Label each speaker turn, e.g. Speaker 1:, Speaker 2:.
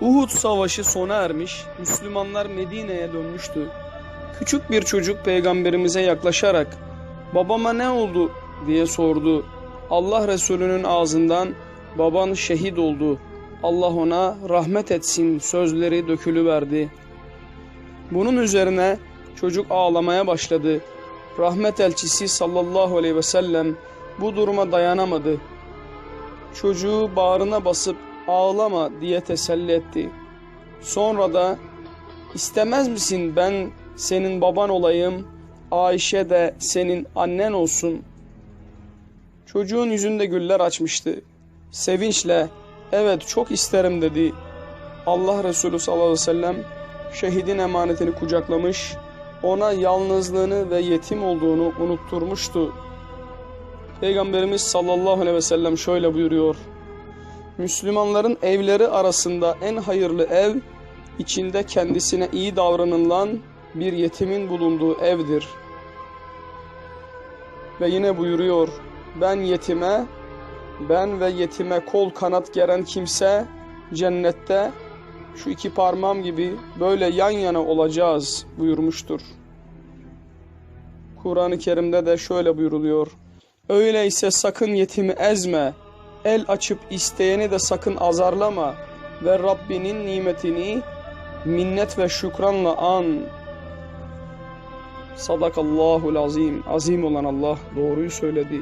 Speaker 1: Uhud savaşı sona ermiş, Müslümanlar Medine'ye dönmüştü. Küçük bir çocuk peygamberimize yaklaşarak babama ne oldu diye sordu. Allah Resulü'nün ağzından baban şehit oldu. Allah ona rahmet etsin sözleri dökülüverdi. Bunun üzerine çocuk ağlamaya başladı. Rahmet elçisi sallallahu aleyhi ve sellem bu duruma dayanamadı. Çocuğu bağrına basıp ağlama diye teselli etti. Sonra da istemez misin ben senin baban olayım, Ayşe de senin annen olsun. Çocuğun yüzünde güller açmıştı. Sevinçle evet çok isterim dedi. Allah Resulü sallallahu aleyhi ve sellem şehidin emanetini kucaklamış, ona yalnızlığını ve yetim olduğunu unutturmuştu. Peygamberimiz sallallahu aleyhi ve sellem şöyle buyuruyor. Müslümanların evleri arasında en hayırlı ev, içinde kendisine iyi davranılan bir yetimin bulunduğu evdir. Ve yine buyuruyor, ben yetime, ben ve yetime kol kanat geren kimse cennette şu iki parmağım gibi böyle yan yana olacağız buyurmuştur. Kur'an-ı Kerim'de de şöyle buyuruluyor. Öyleyse sakın yetimi ezme, el açıp isteyeni de sakın azarlama ve Rabbinin nimetini minnet ve şükranla an. Sadakallahul azim. Azim olan Allah doğruyu söyledi.